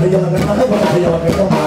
แล้วครับค่อ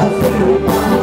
Brasil,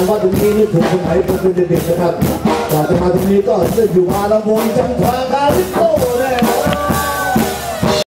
ันว่าตรงนี้นี่ถูกคนไทยเป็นเด็กๆนะครับก่อจะมาตรงนี้ก็เสื้ออยู่มาละมุนจังหวะการิโต